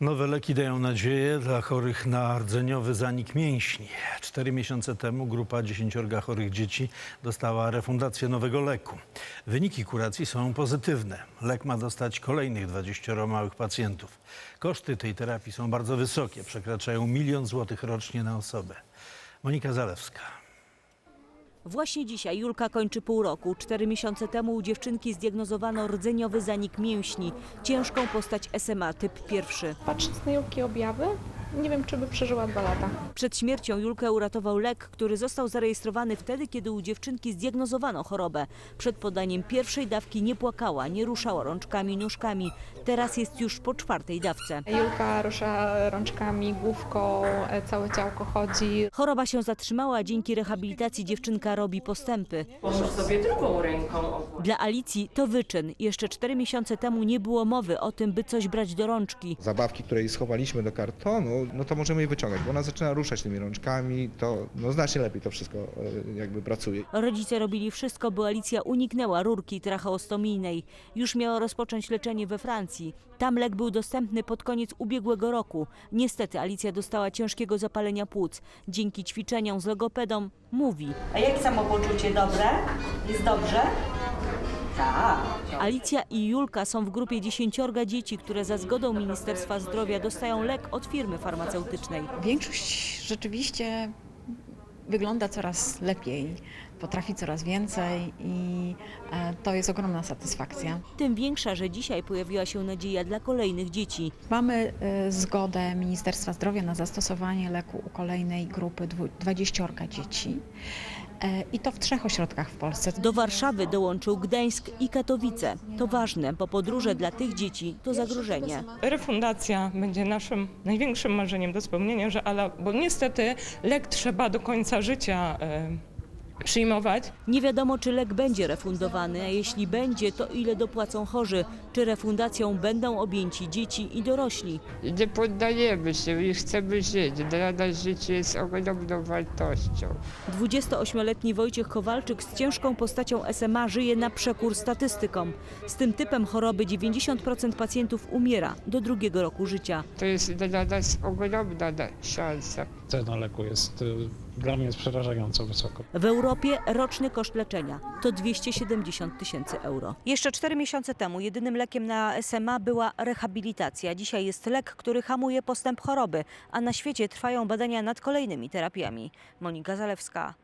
Nowe leki dają nadzieję dla chorych na rdzeniowy zanik mięśni. Cztery miesiące temu grupa dziesięciorga chorych dzieci dostała refundację nowego leku. Wyniki kuracji są pozytywne. Lek ma dostać kolejnych 20 małych pacjentów. Koszty tej terapii są bardzo wysokie, przekraczają milion złotych rocznie na osobę. Monika Zalewska. Właśnie dzisiaj Julka kończy pół roku. Cztery miesiące temu u dziewczynki zdiagnozowano rdzeniowy zanik mięśni, ciężką postać SMA typ pierwszy. Patrząc na Julki objawy, nie wiem, czy by przeżyła dwa lata. Przed śmiercią Julkę uratował lek, który został zarejestrowany wtedy, kiedy u dziewczynki zdiagnozowano chorobę. Przed podaniem pierwszej dawki nie płakała, nie ruszała rączkami, nóżkami. Teraz jest już po czwartej dawce. Julka rusza rączkami, główką, e, całe ciałko chodzi. Choroba się zatrzymała, a dzięki rehabilitacji dziewczynka robi postępy. Pomóż sobie drugą ręką. Dla Alicji to wyczyn. Jeszcze cztery miesiące temu nie było mowy o tym, by coś brać do rączki. zabawki, której schowaliśmy do kartonu, no to możemy jej wyciągać, bo ona zaczyna ruszać tymi rączkami, to no znacznie lepiej to wszystko e, jakby pracuje. Rodzice robili wszystko, by Alicja uniknęła rurki tracheostomijnej. Już miała rozpocząć leczenie we Francji. Tam lek był dostępny pod koniec ubiegłego roku. Niestety Alicja dostała ciężkiego zapalenia płuc. Dzięki ćwiczeniom z logopedą mówi. A jak samopoczucie? Dobre? Jest dobrze? Tak. Alicja i Julka są w grupie dziesięciorga dzieci, które za zgodą Ministerstwa Zdrowia dostają lek od firmy farmaceutycznej. Większość rzeczywiście wygląda coraz lepiej, potrafi coraz więcej i e, to jest ogromna satysfakcja. Tym większa, że dzisiaj pojawiła się nadzieja dla kolejnych dzieci. Mamy e, zgodę Ministerstwa Zdrowia na zastosowanie leku u kolejnej grupy dwu- 20 dzieci i to w trzech ośrodkach w Polsce. Do Warszawy dołączył Gdańsk i Katowice. To ważne, bo podróże dla tych dzieci to zagrożenie. Refundacja będzie naszym największym marzeniem do spełnienia, że ale, bo niestety lek trzeba do końca życia e, przyjmować. Nie wiadomo, czy lek będzie refundowany, a jeśli będzie, to ile dopłacą chorzy, czy refundacją będą objęci dzieci i dorośli. Nie poddajemy się i chcemy żyć. Dla nas życie jest ogromną wartością. 28-letni Wojciech Kowalczyk z ciężką postacią SMA żyje na przekór statystykom. Z tym typem choroby 90% pacjentów umiera do drugiego roku życia. To jest dla nas ogromna na- szansa. cena leku jest y, dla mnie jest przerażająco wysoka. W Europie roczny koszt leczenia to 270 tysięcy euro. Jeszcze cztery miesiące temu jedynym lekiem na SMA była rehabilitacja. Dzisiaj jest lek, który hamuje postęp choroby, a na świecie trwają badania nad kolejnymi terapiami. Monika Zalewska,